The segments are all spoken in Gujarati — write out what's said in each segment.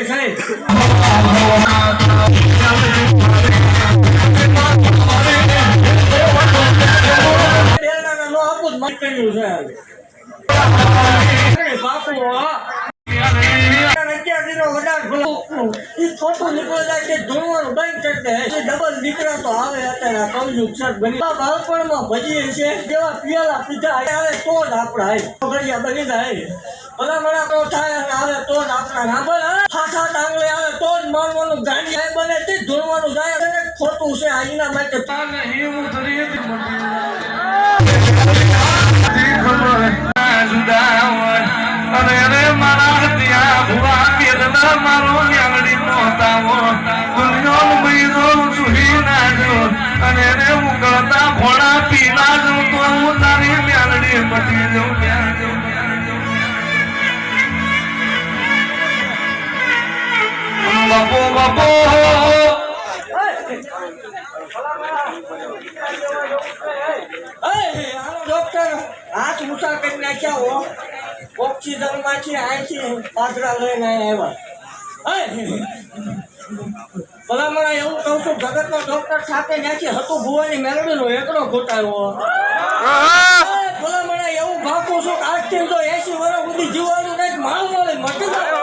દે સાહેબ કર્યું છે બાપુ, હા. ખોટું નીકળે જાય કે ધોવાનું બંધ કરી દે. એટલે ડબલ દીકરા તો આવે અત્યારે કલયુગ છે બની. બાળપણમાં ભજીએ છે, જેવા પિયાલા પીધા આવે તો જ આપણા ઘડિયા બની જાય. ભલા મણા તો થાય આવે તો જ આપણા આવે તો જ મારવાનું તે ખોટું છે, આ એના માટે તાને એવું મારા મારો નોતાવો દુનિયાનો મહિનો સુહી નાજો. અને રે ઉકળતા ભોળા પીલા જો તો હું તારી મ્યાલડી પટી જઉં બાપો બાપો ડોક્ટર હાથ કરી નાખ્યા હો. ઓક્સિજનમાંથી અહીંથી પાદરા લઈને આવ્યા. ભલામણા એવું કહું છું જગતનો ડોક્ટર સાથે ત્યાંથી હતું ભુવાની મેલડીનો એકડો ઘોટાયો ભલામણા એવું ભાગું છું આજથી જો એસી વર્ષ સુધી જીવવાનું કંઈક માલ મળે મટી જાય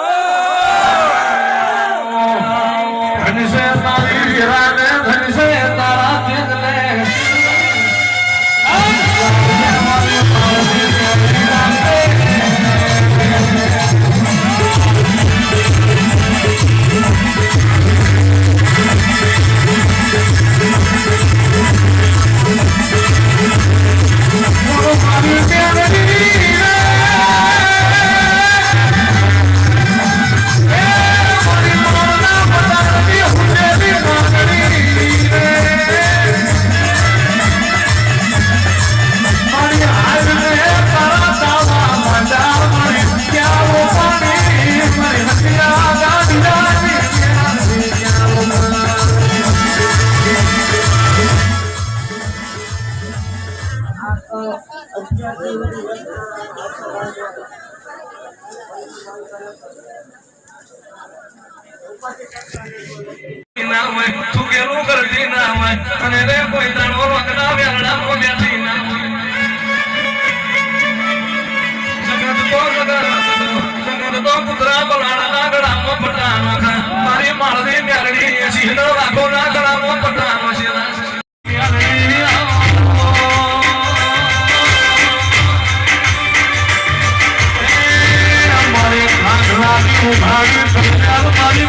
করতে হবে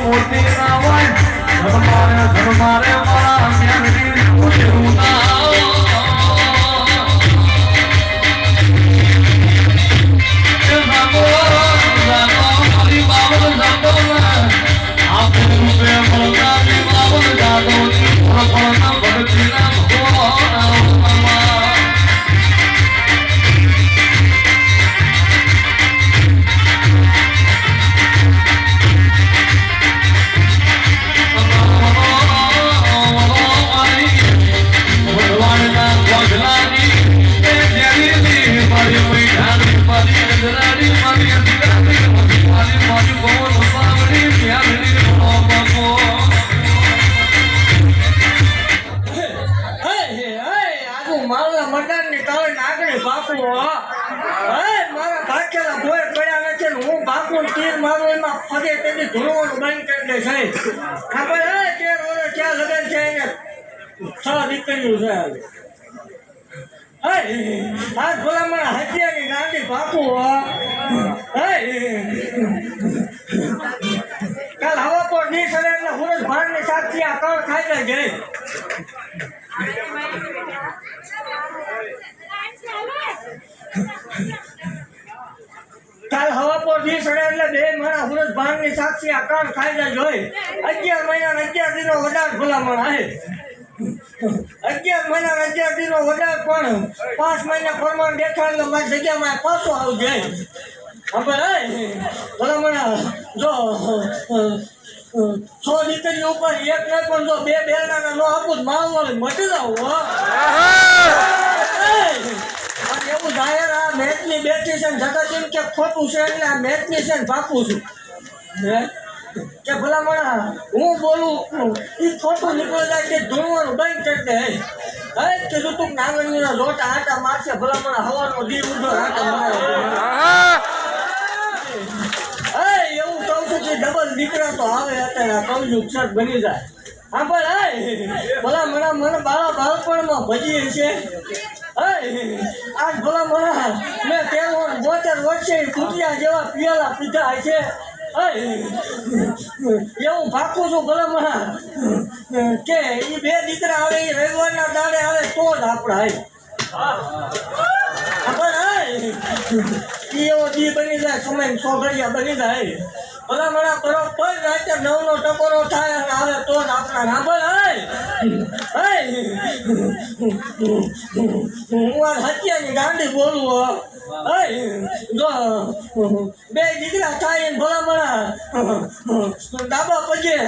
ખાંગલાની રાવણ. ધર્મારે ધર્મારે મારા પૂછ્યું ના તળે બાપુ મારા ભાગ્યેલા ભોય પડ્યા નથી હું બાપુ તીર મારું, એમાં પગે તેની ધૂળવાનું બંધ કરી દે છે. ખબર હે તેર વર્ષ ક્યાં લગન છે એને? છ દીકરીઓ છે આ ભલામણ હત્યાની નાની બાપુ કાલ હવા પર નીકળે એટલે હુરજ ભારની સાક્ષી આ કળ ખાઈ જાય ગઈ કાલ હવા પર દી સડે એટલે બે હુરજ સાક્ષી આ કાન કાયદા જોઈ અગિયાર મહિના અગિયાર દિનો વધારે ભલામણ આવે અગિયાર મહિના અગિયાર દિનો વધારે પણ પાંચ મહિના પ્રમાણ એટલે મારી જગ્યામાં પાછો આવજે. આપણે ભલામણ જો છ દીકરી ઉપર એક ને પણ જો બે બેના નો આપું માલ વાળી મટી જાવ એવું જાહેર આ મેચની બેઠી છે ને જગત એમ કે ખોટું છે એટલે આ મેચની છે ને ભાગું છું. કે ભલામણ, હું બોલું એ ખોટું નીકળી જાય કે ધૂણવાનું બંધ કરી દે હે. કીધું તું નાગણીના લોટ આટા મારશે, ભલામણ, હવાનો દી ઉડો આટા મારે તો આવે અત્યારે, આ કવયુગ શર્ટ બની જાય. હા મને બાળા બાળપણમાં ભજીએ છે. આજ ભલા મને મેં તેરો બોતેર વર્ષે તૂટિયા જેવા પિયાલા પીધા છે. એવું ભાગું છું મને કે એ બે દીકરા આવે એ રવિવારના દાડે આવે તો જ આપણે હે પણ હે એવો દી બની જાય, સમય સો ઘડિયા બની જાય. ભલા મને બરોબર રાતે નવ નો ટકોરો થાય અને આવે તો જ આપણા સાંભળ હે હું હત્યાની ગાંડી બોલું બે દીકરા થાય ને ભલા મને ડાબા પછી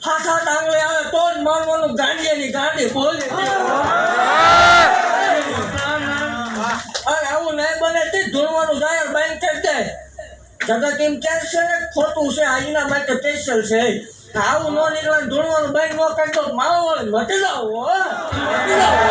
હાથ હાથ આંગળે આવે તો જ મારવાનું ગાંડિયાની ગાંડી બોલી આવું નહીં બને તે ધૂળવાનું જાય બેંક થઈ જાય જગત એમ કે છે ખોટું છે આ એના માટે સ્પેશિયલ છે આવું ન નીકળે ને ધૂળવાનું બેંક ન કરી તો માવો મટી જાવ મટી જાવ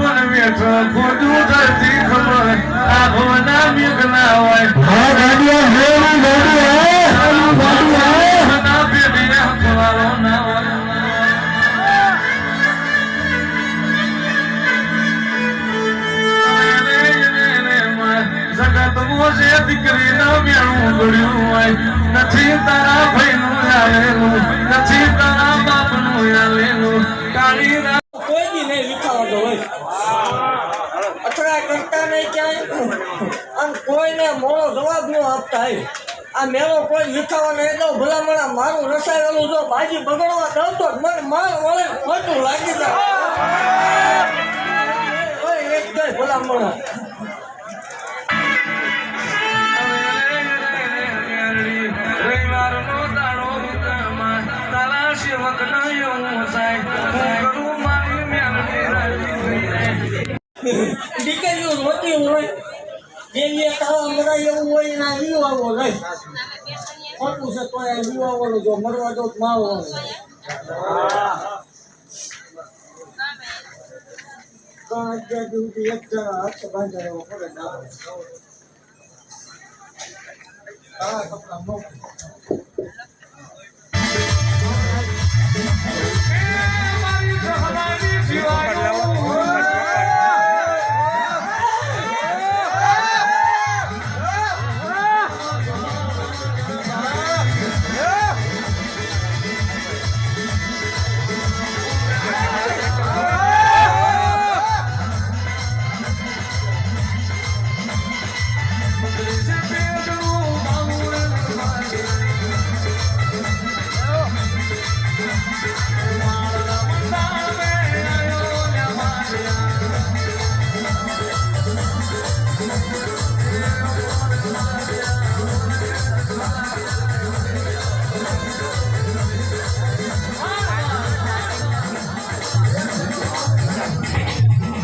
વાજુ વન વેઠ ધરતી ખબર આભવના મેઘના હોય હા ગાડીયા હે ના ગાડીયા હે ગાડીયા હે ના પેઢીએ હકવારો ના હોય જગત મોજે દીકરી ના મેળું ગળ્યું હોય નથી તારા ભાઈનું આવેલું નથી તારા બાપનું આવેલું કાળી કોઈ બી નહીં દો હોય અથડા કરતા ક્યાંય આમ કોઈને મોડો જવાબ ન આપતા હોય. આ મેળો કોઈ વિખાવા નહીં દઉં. ભલામણા મારું રસાયેલું જો ભાજી બગડવા દઉં તો મને માર વળે ખોટું લાગી જાય. એક ભલામણા. હોય એના વિવાવો નહીં ખોટું છે તો એ વિવાવાનું જો મરવા દો માવો ત્રણ સુધી એક હાથ બાંધા રહેવો પડે ને. કાળા કપડાં.